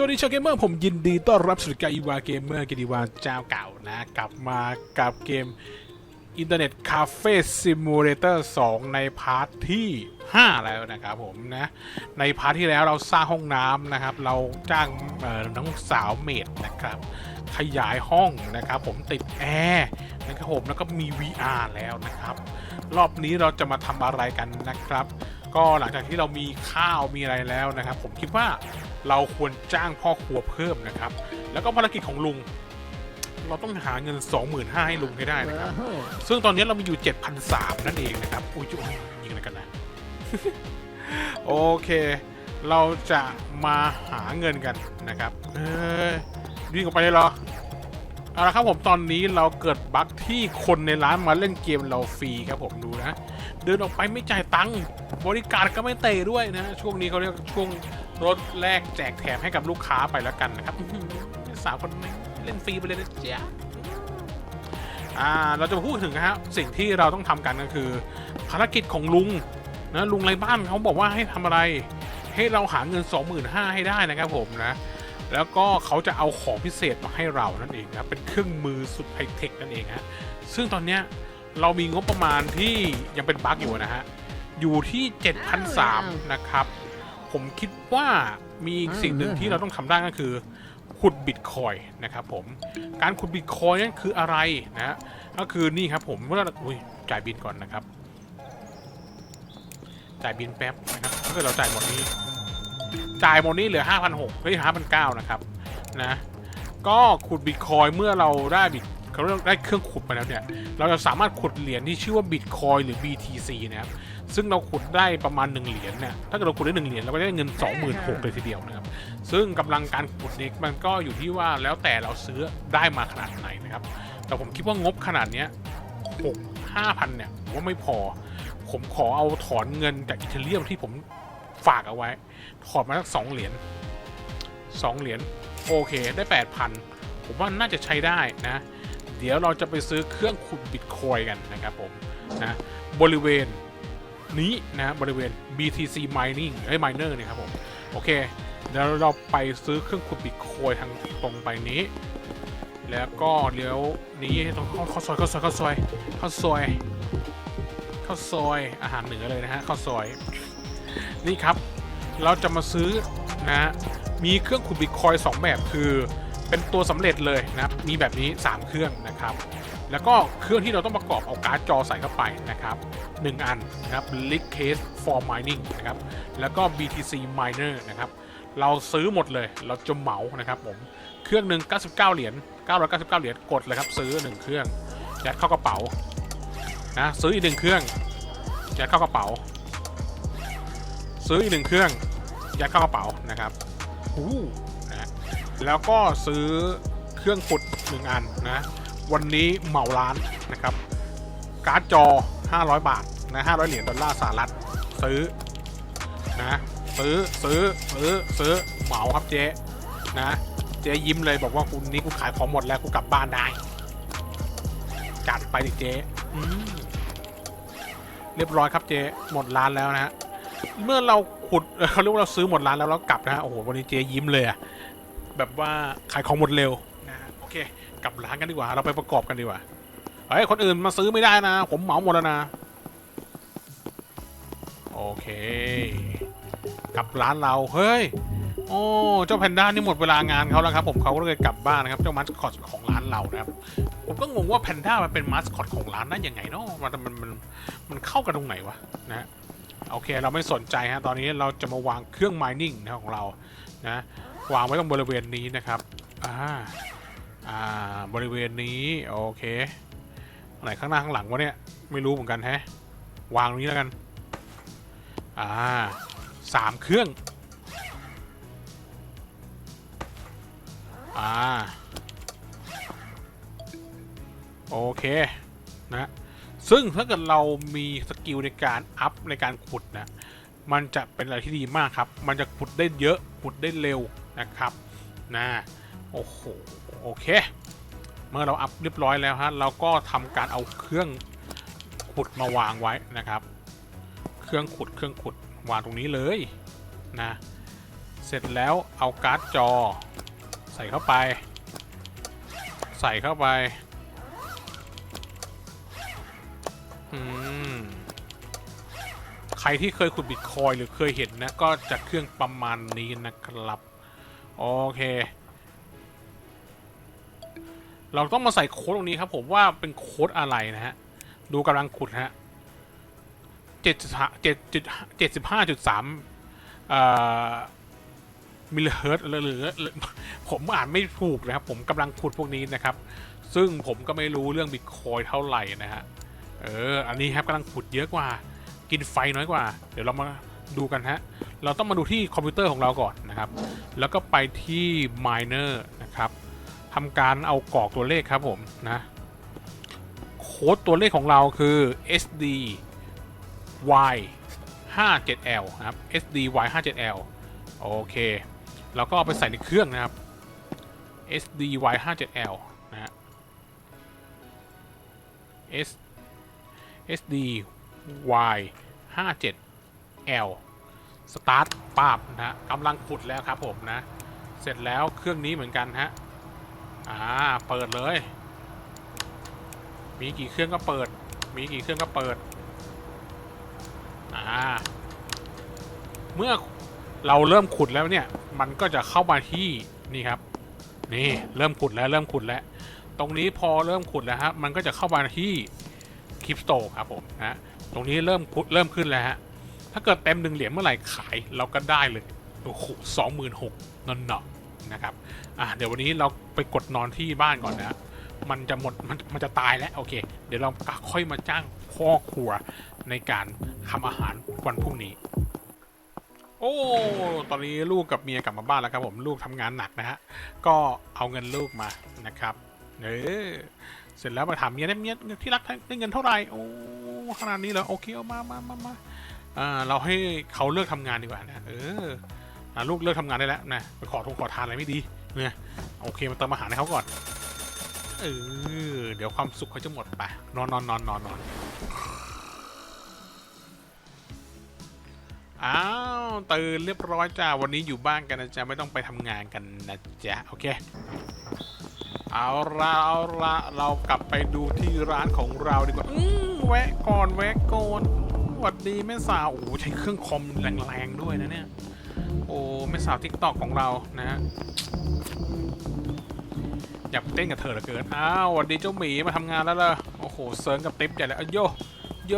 สวัสดีชาวเกมเมอร์ผมยินดีต้อนรับสู่การอีวาเกมเมอร์กิติวาเจ้าเก่านะ กลับมากับเกมอินเทอร์เน็ตคาเฟ่ซิมูเลเตอร์2ในพาร์ทที่ 5 แล้วนะครับผมนะ ในพาร์ทที่แล้วเราสร้างห้องน้ำนะครับ เราจ้างน้องสาวเมดนะครับ ขยายห้องนะครับผมติดแอร์นะครับผมแล้วก็มี VR แล้วนะครับ รอบนี้เราจะมาทำอะไรกันนะครับ ก็หลังจากที่เรามีข้าวมีอะไรแล้วนะครับ ผมคิดว่า เราควรจ้างพ่อครัวเพิ่มนะครับ แล้วก็ภารกิจของลุง เราต้องหาเงิน 25,000ให้ลุงให้ได้นะครับ ซึ่งตอนนี้เรามีอยู่ 7,300 นั่นเองนะครับ อุ้ยจุ๊ยยิงอะไรกันนะ โอเค เราจะมาหาเงินกันนะครับ เออวิ่งออกไปเลยเหรอเอาละครับผมตอนนี้เราเกิดบั๊กที่คนในร้านมาเล่นเกมเราฟรีครับผมดูนะ เดินออกไปไม่จ่ายตังค์บริการก็ไม่เตะด้วยนะ ช่วงนี้เขาเรียกช่วง รถแลกแจกแถมให้กับลูกค้าไปแล้วกันนะครับสาวคนนี้เล่นฟรีไปเลยนะจ๊ะอ่าเราจะพูดถึงนะฮะสิ่งที่เราต้องทำกันก็คือ ภารกิจของลุงนะลุงไรบ้านเขาบอกว่าให้ทำอะไร ให้เราหาเงิน 25,000ให้ได้นะครับผมนะแล้วก็เขาจะเอาของพิเศษมาให้เรานั่นเองครับเป็นเครื่องมือสุดไฮเทคนั่นเองฮะซึ่งตอนเนี้ยเรามีงบประมาณที่ยังเป็นบั๊กอยู่นะฮะอยู่ที่7,300นะครับ ผมคิดว่ามีอีกสิ่งหนึ่งที่เราต้องทำได้ก็คือขุดบิตคอยน์นะครับผมการขุดบิตคอยน์นั่นคืออะไรนะฮะก็คือนี่ครับผมเมื่อเราอุ้ยจ่ายบินก่อนนะครับ จ่ายบินแป๊บนะครับถ้าเกิดเราจ่ายหมดนี้ จ่ายหมดนี้เหลือ 5,600เฮ้ย5,900นะครับนะก็ขุดบิตคอยเมื่อเราได้บิตเขาเรียกได้เครื่องขุดไปแล้วเนี่ย เราจะสามารถขุดเหรียญที่ชื่อว่าบิตคอยหรือ BTC นะครับ ซึ่งเราขุดได้ประมาณ 1 เหรียญเนี่ย ถ้าเกิดเราขุดได้1เหรียญเราก็ได้เงิน 26,000เลยทีเดียวนะครับ ซึ่งกำลังการขุดนี้มันก็อยู่ที่ว่าแล้วแต่เราซื้อได้มาขนาดไหนนะครับ แต่ผมคิดว่างบขนาดเนี้ย6 5,000เนี่ยผมว่าไม่พอ ผมขอเอาถอนเงินจากอิตาเลียมที่ผมฝากเอาไว้ ถอดมาสักสองเหรียญสองเหรียญโอเคได้แปดพันผมว่าน่าจะใช้ได้นะ เดี๋ยวเราจะไปซื้อเครื่องขุดบิตคอยกันนะครับผมนะบริเวณ นี้นะบริเวณ BTC mining เอ้ย miner เนี่ยครับผม โอเคเดี๋ยวเราไปซื้อเครื่องขุดบิตคอยทางตรงไปนี้ แล้วก็เลี้ยวนี้ต้องข้าเข้าซอยข้าวซอยข้าวซอยข้าวซอยข้าวซอยอาหารเหนือเลยนะฮะข้าวซอย นี่ครับ เราจะมาซื้อนะมีเครื่องขุดบิตคอยสองแบบคือเป็นตัวสำเร็จเลยนะครับ มีแบบนี้ 3 เครื่องนะครับ แล้วก็เครื่องที่เราต้องประกอบเอาการ์ดจอใส่เข้าไปนะครับ 1 อันนะครับ l i g Case for Mining นะครับ แล้วก็ BTC Miner นะครับ เราซื้อหมดเลย เราจะเหมานะครับผม เครื่องหนึ่ง99 เหรียญ 999 เหรียญ กดเลยครับ ซื้อ 1 เครื่อง ยัดเข้ากระเป๋า นะ ซื้ออีกหนึ่งเครื่อง ยัดเข้ากระเป๋า ซื้ออีกหนึ่งเครื่อง ยัดเข้ากระเป๋านะครับอู้นะ แล้วก็ซื้อเครื่องขุดหนึ่งอันนะ วันนี้เหมาร้านนะครับ การ์ดจอ 500 บาทนะ500 เหรียญดอลลาร์สหรัฐซื้อนะซื้อซื้อซื้อซื้อเหมาครับเจ๊นะเจ๊ยิ้มเลยบอกว่าคุณนี้กูขายของหมดแล้วกูกลับบ้านได้ จัดไปดิเจ๊เรียบร้อยครับเจ๊หมดร้านแล้วนะฮะเมื่อเราขุดเขาเรียกว่าเราซื้อหมดร้านแล้วเรากลับนะฮะโอ้โหวันนี้เจ๊ยิ้มเลยอะแบบว่าขายของหมดเร็วนะโอเค กลับร้านกันดีกว่า เราไปประกอบกันดีกว่าเฮ้ยคนอื่นมาซื้อไม่ได้นะ ผมเหมาหมดแล้วนะ โอเค กลับร้านเรา เฮ้ย โอ้ เจ้าแพนด้านี่หมดเวลางานเขาแล้วครับ ผมเขาก็เลยกลับบ้านนะครับ เจ้ามัสคอตของร้านเรานะครับ ผมก็งงว่าแพนด้ามันเป็นมัสคอตของร้านได้นยังไงเนาะ มันมันมันมันเข้ากันตรงไหนวะนะโอเค เราไม่สนใจฮะ ตอนนี้เราจะมาวางเครื่อง mining นะของเรา นะ วางไว้ตรงบริเวณนี้นะครับ อ่า อ่าบริเวณนี้โอเคไหนข้างหน้าข้างหลังวะเนี่ยไม่รู้เหมือนกันแฮะวางตรงนี้แล้วกันอ่าสามเครื่องอ่าโอเคนะซึ่งถ้าเกิดเรามีสกิลในการอัพในการขุดนะมันจะเป็นอะไรที่ดีมากครับ มันจะขุดได้เยอะขุดได้เร็วนะครับนะโอ้โห โอเค เมื่อเราอัพเรียบร้อยแล้วฮะเราก็ทำการเอาเครื่องขุดมาวางไว้นะครับ เครื่องขุดเครื่องขุดวางตรงนี้เลยนะเสร็จแล้วเอาการ์ดจอ ใส่เข้าไป ใส่เข้าไปอืมใครที่เคยขุดบิตคอยหรือเคยเห็นนะ ก็จะเครื่องประมาณนี้นะครับ โอเค เราต้องมาใส่โค้ดตรงนี้ครับผมว่าเป็นโค้ดอะไรนะฮะ ดูกำลังขุดฮะเจ็ดเจ็ดจุดเจ็ดสิบห้าจุดสามมิลลิเฮิร์ตหรือหรือหรือผมอ่านไม่ถูกนะครับ ผมกำลังขุดพวกนี้นะครับ ซึ่งผมก็ไม่รู้เรื่องบิตคอยเท่าไหร่นะฮะ เออ อันนี้ครับกำลังขุดเยอะกว่า กินไฟน้อยกว่า เดี๋ยวเรามาดูกันฮะ เราต้องมาดูที่คอมพิวเตอร์ของเราก่อนนะครับ แล้วก็ไปที่ miner นะครับ ทำการเอากรอกตัวเลขครับผมนะโค้ดตัวเลขของเราคือ sd y 5 7 l นะครับ sd y 5 7 l โอเค แล้วก็เอาไปใส่ในเครื่องนะครับ sd y 5 7 l นะฮะ s sd y 5 7 l สตาร์ทปาบนะฮะกำลังขุดแล้วครับผมนะ เสร็จแล้วเครื่องนี้เหมือนกันฮะ อ่า เปิดเลย มีกี่เครื่องก็เปิด มีกี่เครื่องก็เปิด อ่า เมื่อเราเริ่มขุดแล้วเนี่ย มันก็จะเข้ามาที่นี่ครับ นี่เริ่มขุดแล้วเริ่มขุดแล้ว ตรงนี้พอเริ่มขุดแล้วฮะ มันก็จะเข้ามาที่คริปโตครับผมนะตรงนี้เริ่มขุดเริ่มขึ้นแล้วฮะ ถ้าเกิดเต็มหนึ่งเหรียญเมื่อไหร่ขายเราก็ได้เลย โอ้โหสองหมื่นหกนนเนาะ นะครับอะเดี๋ยววันนี้เราไปกดนอนที่บ้านก่อนนะมันจะหมดมันมันจะตายแล้วโอเค เดี๋ยวเราค่อยมาจ้างพ่อครัวในการทำอาหารวันพรุ่งนี้ โอ้ ตอนนี้ลูกกับเมียกลับมาบ้านแล้วครับผมลูกทำงานหนักนะฮะก็เอาเงินลูกมานะครับเออเสร็จแล้วมาถามเมียได้เมียที่รักได้เงินเท่าไหร่โอ้ขนาดนี้เหรอโอเคเอามามามามาอ่าเราให้เขาเลิกทำงานดีกว่านะเออ ลูกเลิกทำงานได้แล้วนะไปขอทงขอทานอะไรไม่ดีเนี่ยโอเคมาเติมอาหารให้เขาก่อนเออเดี๋ยวความสุขเขาจะหมดไปนอนนอนนอนนอนนอนอ้าวตื่นเรียบร้อยจ้าวันนี้อยู่บ้านกันนะจ๊ะไม่ต้องไปทำงานกันนะจ๊ะโอเคเอาละเอาละเรากลับไปดูที่ร้านของเราดีกว่าอืมแวะก่อนแวะก่อนสวัสดีแม่สาวโอ้ใช้เครื่องคอมแรงๆด้วยนะเนี่ย โอ้แม่สาวทิกตอกของเรานะฮะอยากเต้นกับเธอเหลือเกิน อ้าวสวัสดีเจ้าหมีมาทำงานแล้วเหรอโอ้โหเซิร์งกับติ๊บใหญ่เลยอะโยโย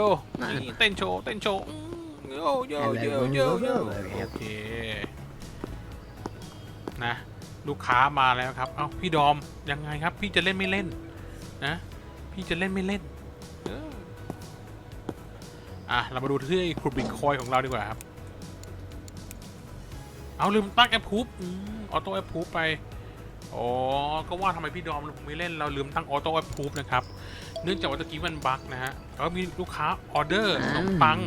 นี่เต้นโชว์เต้นโชว์อืมโยโยโยโยโยโอเคนะลูกค้ามาแล้วครับ เอ้าพี่ดอมยังไงครับ พี่จะเล่นไม่เล่นนะ พี่จะเล่นไม่เล่นเอออะเรามาดูที่ครูบิตคอยของเราดีกว่าครับ เอาลืมตั้งแอปพูฟออโต้แอปพูฟไปอ๋อก็ว่าทำไมพี่ดอมไม่เล่นเราลืมตั้งออโต้แอปพูฟนะครับ เนื่องจากว่าตะกี้มันบั๊กนะฮะแล้วมีลูกค้าออเดอร์ขนมปัง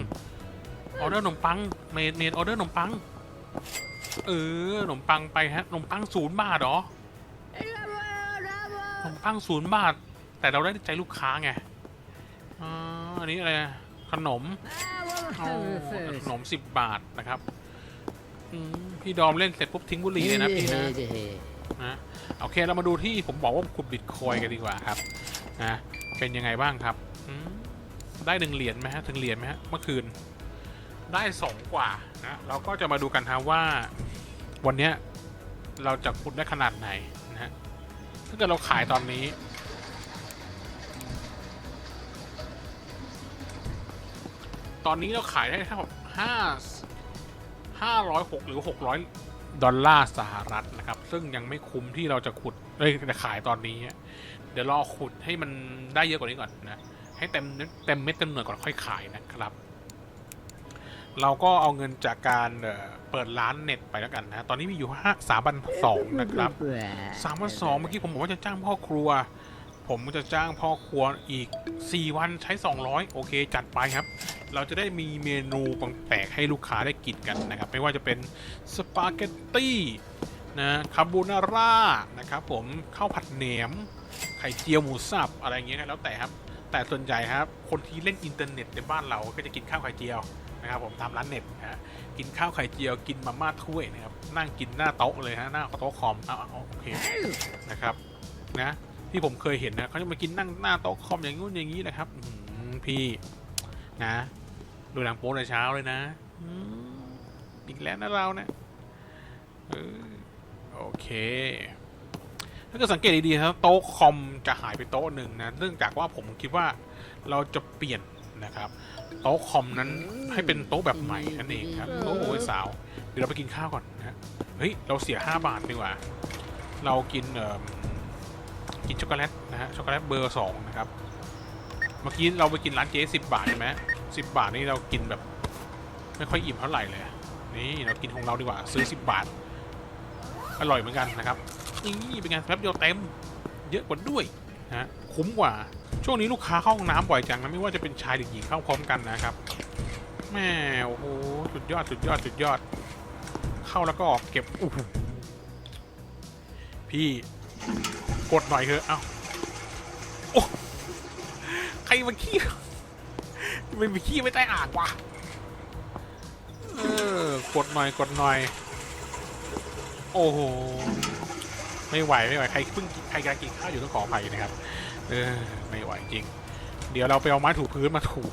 ออเดอร์ขนมปังเมนเมนออเดอร์ขนมปัง เออขนมปังไปฮะขนมปังศูนย์บาทเหรอขนมปังศูนย์บาท แต่เราได้ใจลูกค้าไงอ่าอันนี้อะไรอะขนมเอาขนมสิบบาทนะครับ อืมพี่ดอมเล่นเสร็จปุ๊บทิ้งบุหรี่เลยนะพี่นะ นะโอเคเรามาดูที่ผมบอกว่าขุดบิตคอยกันดีกว่าครับนะเป็นยังไงบ้างครับอืมได้หนึ่งเหรียญไหมฮะถึงเหรียญไหมฮะเมื่อคืน ได้สองกว่านะเราก็จะมาดูกันฮะว่า วันเนี้ยเราจะขุดได้ขนาดไหนนะฮะถ้าเกิดเราขายตอนนี้ ตอนนี้เราขายได้เท่ากับห้า ห้าร้อยหกหรือหกร้อยดอลลาร์สหรัฐนะครับ ซึ่งยังไม่คุ้มที่เราจะขุดเอ้ยจะขายตอนนี้ เดี๋ยวรอขุดให้มันได้เยอะกว่านี้ก่อนนะ ให้เต็มเต็มเม็ดเต็มหน่วยก่อนค่อยขายนะครับ เราก็เอาเงินจากการเอ่อเปิดร้านเน็ตไปแล้วกันนะ ตอนนี้มีอยู่ห้าสามพันสองนะครับสามพันสองเมื่อกี้ผมบอกว่าจะจ้างพ่อครัว ผมจะจ้างพ่อครัวอีก 4 วันใช้ 200 โอเค จัดไปครับ เราจะได้มีเมนูแปลกๆให้ลูกค้าได้กินกันนะครับ ไม่ว่าจะเป็นสปาเกตตี้นะคาโบนาร่านะครับผมข้าวผัดแหนมไข่เจียวหมูสับอะไรอย่างเงี้ยแล้วแต่ครับ แต่ส่วนใหญ่ครับ คนที่เล่นอินเทอร์เน็ตในบ้านเราก็จะกินข้าวไข่เจียวนะครับผมตามร้านเน็ตนะฮะกินข้าวไข่เจียวกินมาม่าถ้วยนะครับนั่งกินหน้าโต๊ะเลยฮะหน้าโต๊ะคอมอาเอาโอเคนะครับนะ ที่ผมเคยเห็นนะเขาจะมากินนั่งหน้าโต๊ะคอมอย่างงู้นอย่างนี้นะครับอื้อหือพี่นะ ดูหนังโป๊ในเช้าเลยนะอืมอีกแล้วนะเราเนี่ยเออโอเคถ้าเกิดสังเกตดีๆครับโต๊ะคอมจะหายไปโต๊ะหนึ่งนะเนื่องจากว่าผมคิดว่าเราจะเปลี่ยนนะครับโต๊ะคอมนั้นให้เป็นโต๊ะแบบใหม่นั่นเองครับโอ้โหสาว เดี๋ยวเราไปกินข้าวก่อนนะฮะเฮ้ยเราเสีย 5 บาทดีกว่า เรากินเอ่อ กินช็อกโกแลตนะฮะช็อกโกแลตเบอร์สองนะครับ เมื่อกี้เราไปกินร้านเจ๊สิบบาทใช่ไหมสิบบาทนี่เรากินแบบ ไม่ค่อยอิ่มเท่าไหร่เลย นี่เรากินของเราดีกว่าซื้อ10บบาท อร่อยเหมือนกันนะครับนี่เป็นไงแป๊บเดียวเต็ม เยอะกว่าด้วยนะคุ้มกว่า ช่วงนี้ลูกค้าเข้าห้องน้ำบ่อยจังนะไม่ว่าจะเป็นชายหรือหญิงเข้าพร้อมกันนะครับแม่โอ้โหสุดยอดสุดยอดสุดยอด เข้าแล้วก็ออกเก็บอู้หูพี่ กดหน่อยเถอะเอ้าโอ้ใครมันขี้มันมีขี้ไม่ใต้อ่างวะเออกดหน่อยกดหน่อย โอ้โหไม่ไหวไม่ไหวใครเพิ่งใครกำลังกินข้าวอยู่ต้องขออภัยนะครับ เออไม่ไหวจริง เดี๋ยวเราไปเอาไม้ถูพื้นมาถู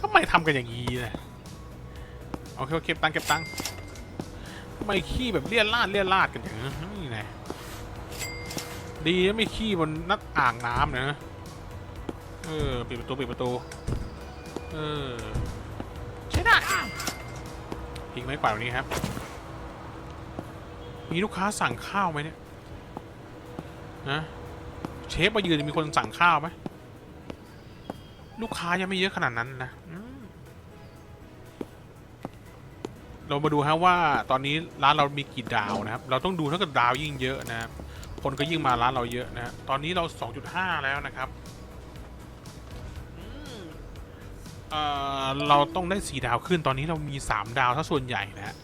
ทำไมทำกันอย่างนี้นะโอเคโอเคเก็บตังค์เก็บตังค์ทำไมขี้แบบเลี่ยนลาดเลี่ยนลาดกันอย่างนี้นะ ดีไม่ขี้บนนัดอ่างน้ำนะเออปิดประตูปิดประตูเออใช่ได้ทิ้งไม้กวาดตรงนี้ครับ มีลูกค้าสั่งข้าวไหมเนี่ยนะเชฟมายืนมีคนสั่งข้าวไหมลูกค้ายังไม่เยอะขนาดนั้นนะเรามาดูฮะว่าตอนนี้ร้านเรามีกี่ดาวนะครับ เราต้องดูถ้าเกิดดาวยิ่งเยอะนะครับ คนก็ยิ่งมาร้านเราเยอะนะตอนนี้เรา 2.5 แล้วนะครับเอ่อเราต้องได้4ดาวขึ้นตอนนี้เรามี 3 ดาวถ้าส่วนใหญ่นะฮะ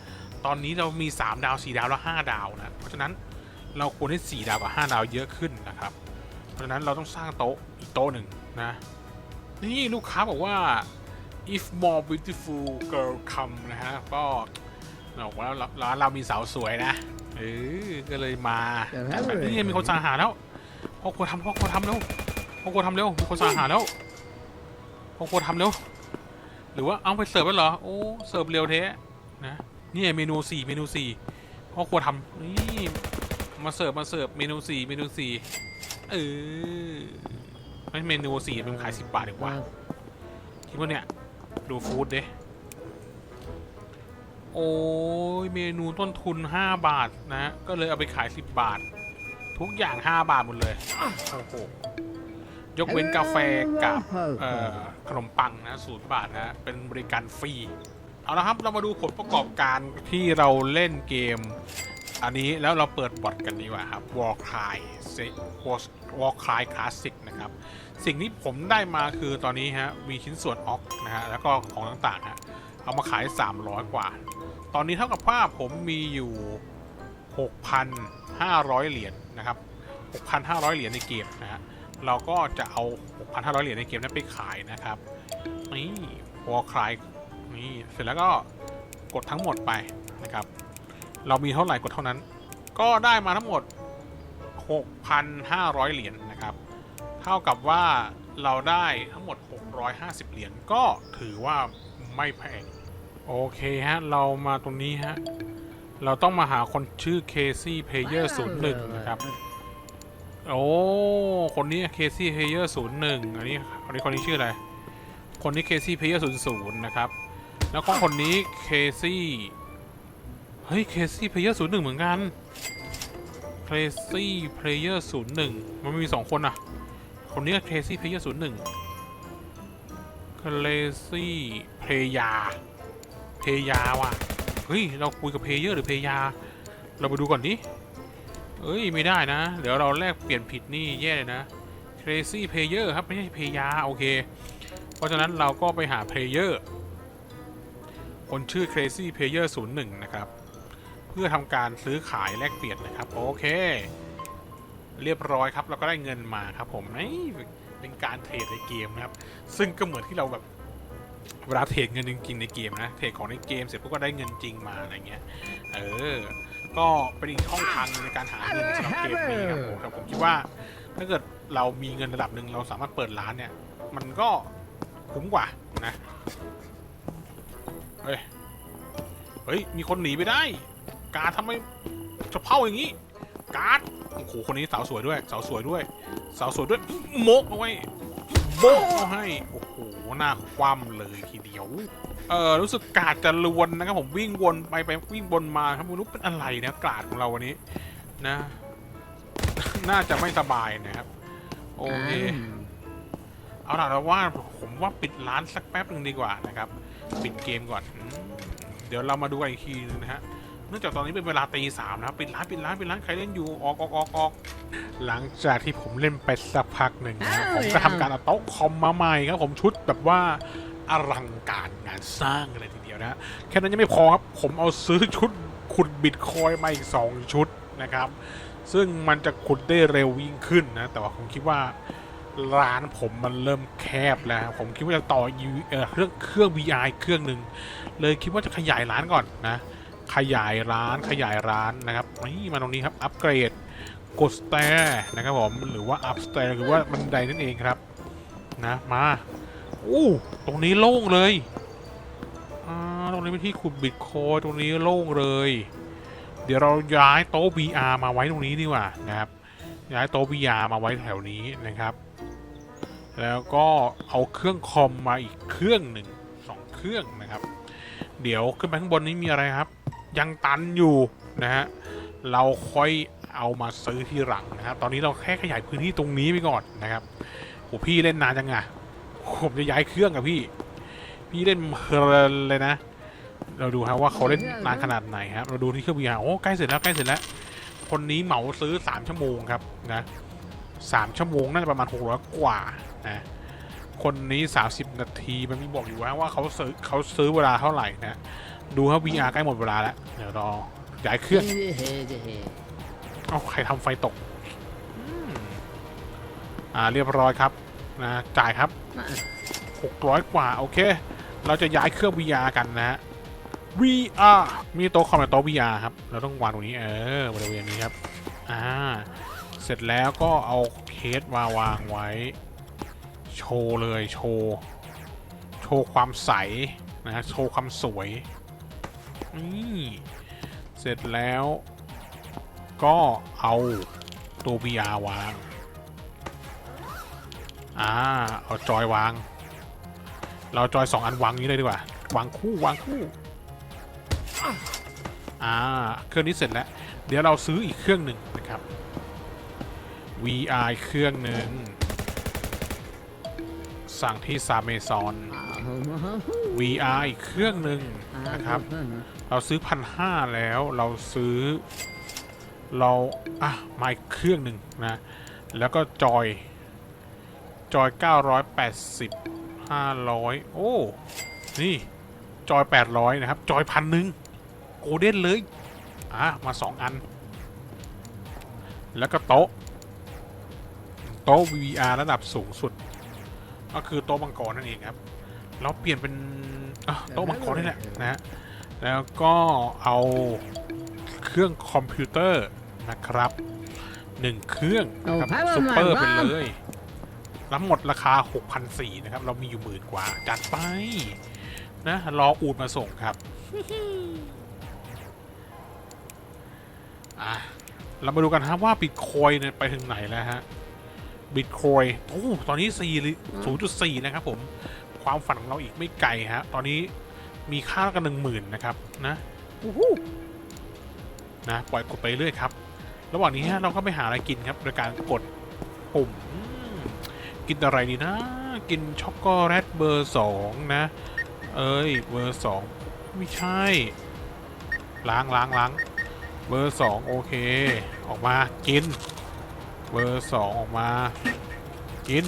ตอนนี้เรามี 3 ดาว 4 ดาวแล้ว5ดาวนะเพราะฉะนั้นเราควรได้4ดาวกับ5ดาวเยอะขึ้นนะครับ เพราะฉะนั้นเราต้องสร้างโต๊ะอีกโต๊ะหนึ่งนะนี่ลูกค้าบอกว่า if more beautiful girl come นะฮะก็บอกว่าร้านเรามีสาวสวยนะเออ ก็เลยมาเดี๋ยวนะแบบนี้มีคนสั่งอาหารแล้วพ่อครัวทำพ่อครัวทำเร็วพ่อครัวทำเร็วมีคนสั่งอาหารแล้วพ่อครัวทำเร็วหรือว่าเอาไปเสิร์ฟแล้วเหรอโอ้เสิร์ฟเร็วเทะนะนี่เมนูสี่เมนูสี่พ่อครัวทำนี่มาเสิร์ฟมาเสิร์ฟเมนูสี่เมนูสี่เออไม่เมนูสี่มันขายสิบบาทดีกว่าคิดว่าเนี่ยดูฟู้ดเด้ โอ้ยเมนูต้นทุน 5 บาทนะ ก็เลยเอาไปขาย 10 บาท ทุกอย่าง 5 บาทหมดเลยโอ้โหยกเว้นกาแฟกับขนมปังนะศูนย์บาทนะ เป็นบริการฟรี เอาละครับเรามาดูผลประกอบการที่เราเล่นเกม อันนี้แล้วเราเปิดบอทกันดีกว่าครับ Warcry Warcry Classic นะครับ สิ่งที่ผมได้มาคือตอนนี้ฮะมีชิ้นส่วนออกนะฮะแล้วก็ของต่างๆฮะ เอามาขาย 300 กว่า ตอนนี้เท่ากับว่าผมมีอยู่ 6,500 เหรียญนะครับ 6,500 เหรียญในเกมนะฮะ เราก็จะเอา 6,500 เหรียญในเกมนั้นไปขายนะครับ นี่วอลคลายนี่ เสร็จแล้วก็กดทั้งหมดไปนะครับ เรามีเท่าไหร่กดเท่านั้น ก็ได้มาทั้งหมด 6,500 เหรียญนะครับ เท่ากับว่าเราได้ทั้งหมด 650 เหรียญ ก็ถือว่าไม่แพง โอเคฮะ เรามาตรงนี้ฮะ เราต้องมาหาคนชื่อ Casey Player 01นะครับ โอ้ คนนี้ Casey Player 01อันนี้คนนี้คนนี้ชื่ออะไร คนนี้ Casey Player 00นะครับ แล้วก็คนนี้ Casey เฮ้ย Casey Player 01เหมือนกัน Casey Player 01มันมีสองคนอะคนนี้ก็ Casey Player 01 Casey Player เพยา พยาว่ะ เฮ้ย เราคุยกับเพเยอร์หรือเพยา เราไปดูก่อนดิเอ้ย ไม่ได้นะ เดี๋ยวเราแลกเปลี่ยนผิดนี่แย่เลยนะ Crazy Player ครับ ไม่ใช่เพยา โอเค เพราะฉะนั้นเราก็ไปหา Player คนชื่อ Crazy Player 01 นะครับ เพื่อทำการซื้อขายแลกเปลี่ยนนะครับ โอเค เรียบร้อยครับ เราก็ได้เงินมาครับผมไอ้เป็นการเทรดในเกมนะครับ ซึ่งก็เหมือนที่เราแบบ เวลาเทรดเงินจริงๆในเกมนะ เทรดของในเกมเสร็จปุ๊บก็ได้เงินจริงมาอะไรเงี้ย เออ ก็เป็นอีกช่องทางในการหาเงินสำหรับเกมนี้ครับผมแต่ผมคิดว่าถ้าเกิดเรามีเงินระดับหนึ่งเราสามารถเปิดร้านเนี่ย มันก็คุ้มกว่านะ เฮ้ย เฮ้ย มีคนหนีไปได้ การทำไมจะเผาอย่างนี้ การ์ด โอ้โห คนนี้สาวสวยด้วย สาวสวยด้วย สาวสวยด้วย โมกเอาไว้ โมกเอาให้ โอ้โห หน้าคว่ำเลยทีเดียว เออรู้สึกกาดจะลวนนะครับผมวิ่งวนไปไปวิ่งวนมาครับไม่รู้เป็นอะไรนะกาดของเราวันนี้นะ น่าจะไม่สบายนะครับ โอเค เอาล่ะเราว่าผมว่าปิดร้านสักแป๊บหนึ่งดีกว่านะครับ ปิดเกมก่อน เดี๋ยวเรามาดูกันอีกทีนึงนะฮะ นื่องจากตอนนี้เป็นเวลาตีสามนะครับปิดร้านปิดร้านปิดร้านใครเล่นอยู่ออกออกออกออกหลังจากที่ผมเล่นไปสักพักหนึ่งนะผมก็ทำการเอาโต๊ะคอมมาใหม่ครับผมชุดแบบว่าอลังการงานสร้างกันเลยทีเดียวนะแค่นั้นยังไม่พอครับผมเอาซื้อชุดขุดบิตคอยน์มาอีกสองชุดนะครับ ซึ่งมันจะขุดได้เร็วยิ่งขึ้นนะ แต่ว่าผมคิดว่าร้านผมมันเริ่มแคบแล้ว ผมคิดว่าจะต่อ U- เอ่อเครื่องเครื่อง VI เครื่องหนึ่งเลยคิดว่าจะขยายร้านก่อนนะ ขยายร้านขยายร้านนะครับนี่มาตรงนี้ครับอัปเกรดกดสเตร์นะครับผมหรือว่าอัพสเตร์หรือว่าบันไดนั่นเองครับนะมาอู้ตรงนี้โล่งเลยอ่าตรงนี้เป็นที่ขุดบิตโคอยตรงนี้โล่งเลย เดี๋ยวเราย้ายโต๊ะ VR มาไว้ตรงนี้ดีกว่านะครับ ย้ายโต๊ะ VR มาไว้แถวนี้นะครับ แล้วก็เอาเครื่องคอมมาอีกเครื่องหนึ่งสองเครื่องนะครับ เดี๋ยวขึ้นไปข้างบนนี้มีอะไรครับ ยังตันอยู่นะฮะเราค่อยเอามาซื้อที่หลังนะครับ ตอนนี้เราแค่ขยายพื้นที่ตรงนี้ไปก่อนนะครับโหพี่เล่นนานจังอะผมจะย้ายเครื่องกับพี่ พี่เล่นเพลินเลยนะ เราดูครับว่าเขาเล่นนานขนาดไหนครับ เราดูที่เครื่อง VR โอ้ใกล้เสร็จแล้วใกล้เสร็จแล้ว คนนี้เหมาซื้อ 3 ชั่วโมงครับนะสามชั่วโมงน่าจะประมาณ600กว่านะคนนี้ 30 นาทีมันมีบอกอยู่ว่าว่าเขาซื้อเขาซื้อเวลาเท่าไหร่นะ ดูครับ VR ใกล้หมดเวลาแล้ว เดี๋ยวรอย้ายเครื่องเอาใครทำไฟตกอืมอ่าเรียบร้อยครับนะจ่ายครับ 600 กว่า โอเค เราจะย้ายเครื่อง VR กันนะฮะ VR มีโต๊ะคอมกับโต๊ะ VR ครับ เราต้องวางตรงนี้ เออบริเวณนี้ครับ อ่า เสร็จแล้วก็เอาเคสมาวางไว้ โชว์เลย โชว์ โชว์ความใสนะฮะโชว์ความสวย นี่เสร็จแล้วก็เอาตัว VR วาง อ่า เอาจอยวาง เราจอยสองอันวางนี้เลยดีกว่า วางคู่วางคู่ อ่า เครื่องนี้เสร็จแล้ว เดี๋ยวเราซื้ออีกเครื่องหนึ่งนะครับ VR เครื่องหนึ่ง สั่งที่ซาเมซอน VR อีกเครื่องหนึ่ง นะครับ เราซื้อพันห้าแล้วเราซื้อ เราอะมาอีกเครื่องหนึ่งนะ แล้วก็จอย จอย 980 500 โอ้ นี่ จอย 800 นะครับ จอยพันหนึ่งโกลเด้นเลย อะ มา2อัน แล้วก็โต๊ะ โต๊ะ VR ระดับสูงสุด ก็คือโต๊ะมังกรนั่นเองครับ เราเปลี่ยนเป็น อะโต๊ะมังกรนี่แหละนะฮะแล้วก็เอาเครื่องคอมพิวเตอร์นะครับหนึ่งเครื่องนะครับโอ้ซุปเปอร์พัไปนเลยรับหมดราคา 6,400นะครับ เรามีอยู่หมื่นกว่า จัดไป นะ รออูดมาส่งครับ อะ เรามาดูกันครับว่าบิตคอยเนี่ยไปถึงไหนแล้วฮะบิตคอยโอ้ตอนนี้4 0.4 นะครับผม ความฝันของเราอีกไม่ไกลฮะ ตอนนี้มีค่ากันหนึ่งหมื่นนะครับนะอู้หูนะปล่อยกดไปเรื่อยครับ ระหว่างนี้ฮะเราก็ไปหาอะไรกินครับ โดยการกดปุ่มอืมกินอะไรดีนะ กินช็อกโกแลตเบอร์สองนะ เอ้ยเบอร์สองไม่ใช่ ล้างล้างล้างเบอร์สองโอเค ออกมากิน เบอร์สองออกมา กิน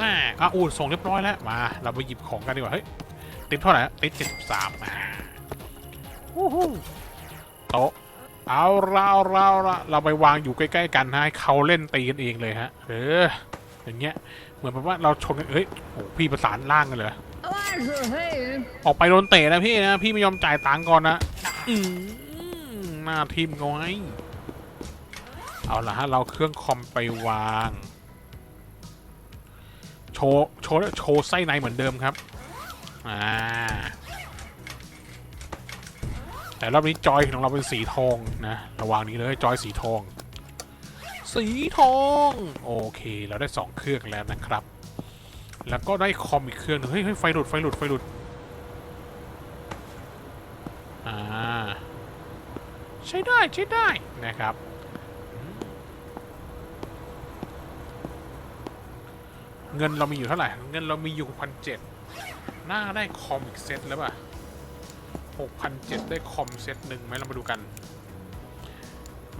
แม่อะอูดส่งเรียบร้อยแล้ว มา เราไปหยิบของกันดีกว่า เฮ้ย ติดเท่าไหร่อะติดเจ็ดสิบสามมาวู้ฮู้โต๊ะเอาละเอาละเอาละเราไปวางอยู่ใกล้ ๆ กันนะให้เขาเล่นตีกันเองเลยฮะ เออ อย่างเงี้ย เหมือนแบบว่าเราชนกัน เฮ้ยโอ้พี่ประสานล่างกันเลยว่าสุดเฮ้ยออกไปโดนเตะนะพี่นะ พี่ไม่ยอมจ่ายตังค์ก่อนนะอืมหน้าทีมเขาให้เอาละฮะ เราเครื่องคอมไปวางโชว์โชว์โชว์ไส้ในเหมือนเดิมครับ อ่า แต่รอบนี้จอยของเราเป็นสีทองนะ ระหว่างนี้เลยจอยสีทอง สีทอง โอเค เราได้สองเครื่องแล้วนะครับ แล้วก็ได้คอมอีกเครื่องหนึงเฮ้ยเฮ้ยไฟหลุดไฟหลุดไฟหลุด อ่า ใช้ได้ใช้ได้นะครับอืม เงินเรามีอยู่เท่าไหร่ เงินเรามีอยู่พันเจ็ดน่าได้คอมอีกเซตแล้วป่ะหกพันเจ็ดได้คอมเซตหนึ่งไหมเรามาดูกัน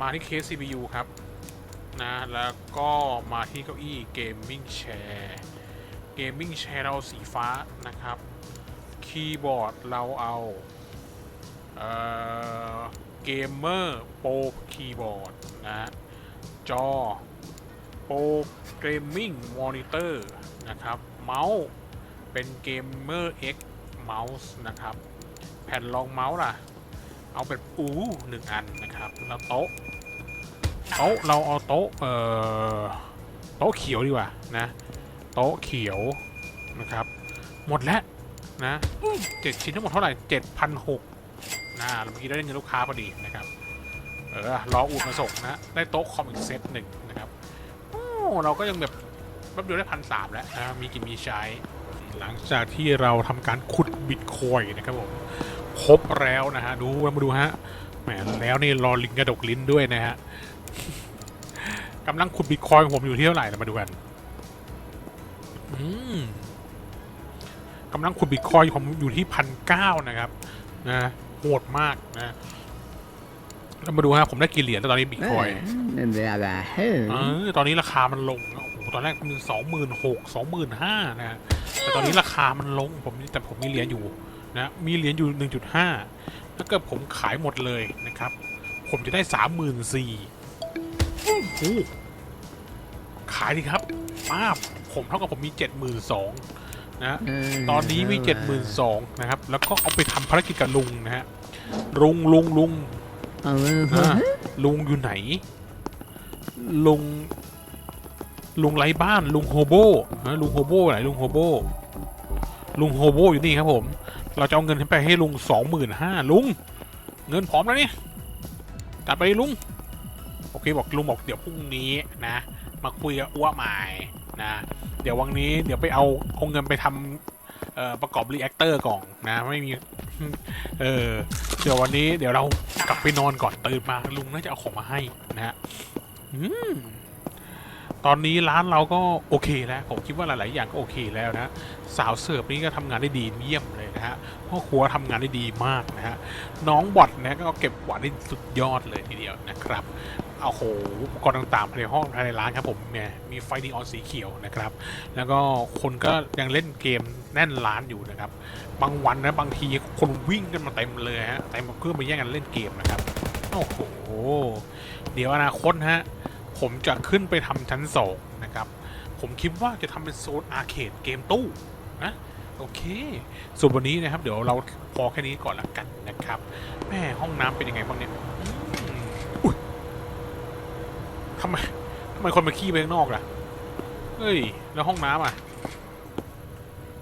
มาที่เคส CPU ครับ นะ แล้วก็มาที่เก้าอี้เกมมิ่งแชร์เกมมิ่งแชร์เราสีฟ้านะครับ คีย์บอร์ดเราเอาเอ่อเกมเมอร์โปรคีย์บอร์ดนะฮะจอ โปรเกมมิ่งมอนิเตอร์นะครับ เมาส์เป็นเกมเมอร์ X เมาส์นะครับ แผ่นรองเมาส์ล่ะ เอาเป็นอูหนึ่งอันนะครับ แล้วโต๊ะ โต๊ะเราเอาโต๊ะ เอ่อ โต๊ะเขียวดีกว่านะ โต๊ะเขียวนะครับ หมดแล้วนะเจ็ดชิ้นทั้งหมดเท่าไหร่เจ็ดพันหกนะเมื่อกี้ได้เงินลูกค้าพอดีนะครับ เออ รออูดมาส่งนะ ได้โต๊ะคอมอีกเซตหนึ่ง เราก็ยังแบบแป๊บเดียวได้พันสามแล้วนะมีกินมีใช้ หลังจากที่เราทำการขุดบิตคอยนะครับผมครบแล้วนะฮะ ดูมาดูฮะแหมแล้วนี่รอลิงกระดกลิ้นด้วยนะฮะกำลังขุดบิตคอยของผมอยู่ที่เท่าไหร่เรามาดูกันอืมกำลังขุดบิตคอยผมอยู่ที่พันเก้านะครับ นะโหดมากนะ เรามาดูฮะผมได้กี่เหรียญแล้วตอนนี้บิตคอยน์นั่นเป็นอะไรเฮ้ยเออตอนนี้ราคามันลงนะโอ้โหตอนแรกมันสองหมื่นหกสองหมื่นห้านะฮะแต่ตอนนี้ราคามันลงผมแต่ผมมีเหรียญอยู่นะมีเหรียญอยู่หนึ่งจุดห้าถ้าเกิดผมขายหมดเลยนะครับ ผมจะได้สามหมื่นสี่ขายดีครับป้าบผมเท่ากับผมมีเจ็ดหมื่นสองนะตอนนี้มีเจ็ดหมื่นสองนะครับ แล้วก็เอาไปทำภารกิจกับลุงนะฮะลุงลุงลุง เอาเว้ยอ่าลุงอยู่ไหน ลุง ลุงไร้บ้านลุงโฮโบนะลุงโฮโบไหนลุงโฮโบลุงโฮโบอยู่นี่ครับผม เราจะเอาเงินไปให้ลุงสองหมื่นห้าลุง เงินพร้อมแล้วนี่จัดไปลุง โอเคบอกลุงบอกเดี๋ยวพรุ่งนี้นะ มาคุยกับอ้วใหม่นะ เดี๋ยววันนี้เดี๋ยวไปเอาเอาเงินไปทำเอ่อประกอบรีแอคเตอร์ก่อนนะ ไม่มี เออ เดี๋ยววันนี้เดี๋ยวเรากลับไปนอนก่อนตื่นมาลุงน่าจะเอาของมาให้นะฮะตอนนี้ร้านเราก็โอเคแล้วผมคิดว่าหลาย ๆ อย่างก็โอเคแล้วนะสาวเสิร์ฟนี่ก็ทำงานได้ดีเยี่ยมเลยนะฮะพ่อครัวทำงานได้ดีมากนะฮะน้องบอดนะก็เก็บกวาดได้สุดยอดเลยทีเดียวนะครับ เอาโหอุปกรณ์ต่างๆภายในห้องภายในร้านครับผมเนี่ยมีไฟดีออนสีเขียวนะครับ แล้วก็คนก็ยังเล่นเกมแน่นร้านอยู่นะครับ บางวันนะบางทีคนวิ่งกันมาเต็มเลยฮะเต็มเพื่อมาแย่งกันเล่นเกมนะครับโอ้โหเดี๋ยวอนาคตฮะผมจะขึ้นไปทำชั้นสองนะครับ ผมคิดว่าจะทำเป็นโซนอาร์เคดเกมตู้นะโอเค ส่วนวันนี้นะครับ เดี๋ยวเราพอแค่นี้ก่อนละกันนะครับ แม่ห้องน้ำเป็นยังไงบ้างเนี่ยอืมอุ๊ย ทำไมทำไมคนมาขี้ไปข้างนอกล่ะเฮ้ย แล้วห้องน้ำอะ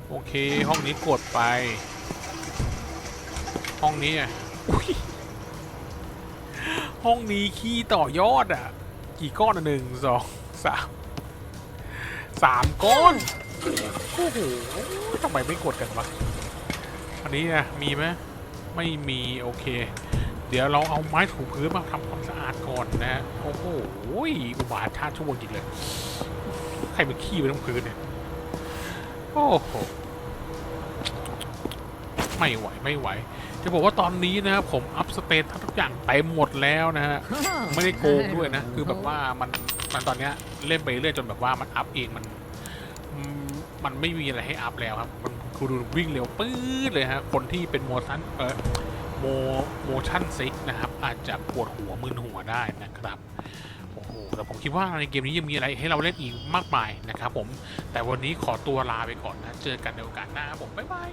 โอเค ห้องนี้กดไป ห้องนี้อะห้องนี้ขี้ต่อยอดอะ กี่ก้อนอะหนึ่งสองสามสามก้อนโอ้โหทำไมไม่กดกันวะอันนี้นะมีไหมไม่มี โอเค เดี๋ยวเราเอาไม้ถูพื้นมาทำความสะอาดก่อนนะ โอ้โหอุบาทชาติชั่วโมงจริงเลย ใครมาขี้ไปตรงพื้นเนี่ย โอ้โห ไม่ไหวไม่ไหว จะบอกว่าตอนนี้นะครับผมอัพสเตททุกอย่างเต็มหมดแล้วนะฮะ ไม่ได้โกงด้วยนะ คือแบบว่ามันมันตอนเนี้ยเล่นไปเรื่อยจนแบบว่ามันอัพเองมัน มันไม่มีอะไรให้อัพแล้วครับ มันคือดูวิ่งเร็วปื๊ดเลยฮะ คนที่เป็นโมชั่นเออ โมโมชั่นซิกนะครับ อาจจะปวดหัวมึนหัวได้นะครับโอ้โหแต่ผมคิดว่าในเกมนี้ยังมีอะไรให้เราเล่นอีกมากมายนะครับผมแต่วันนี้ขอตัวลาไปก่อนนะ เจอกันในโอกาสหน้าผม บ๊ายบาย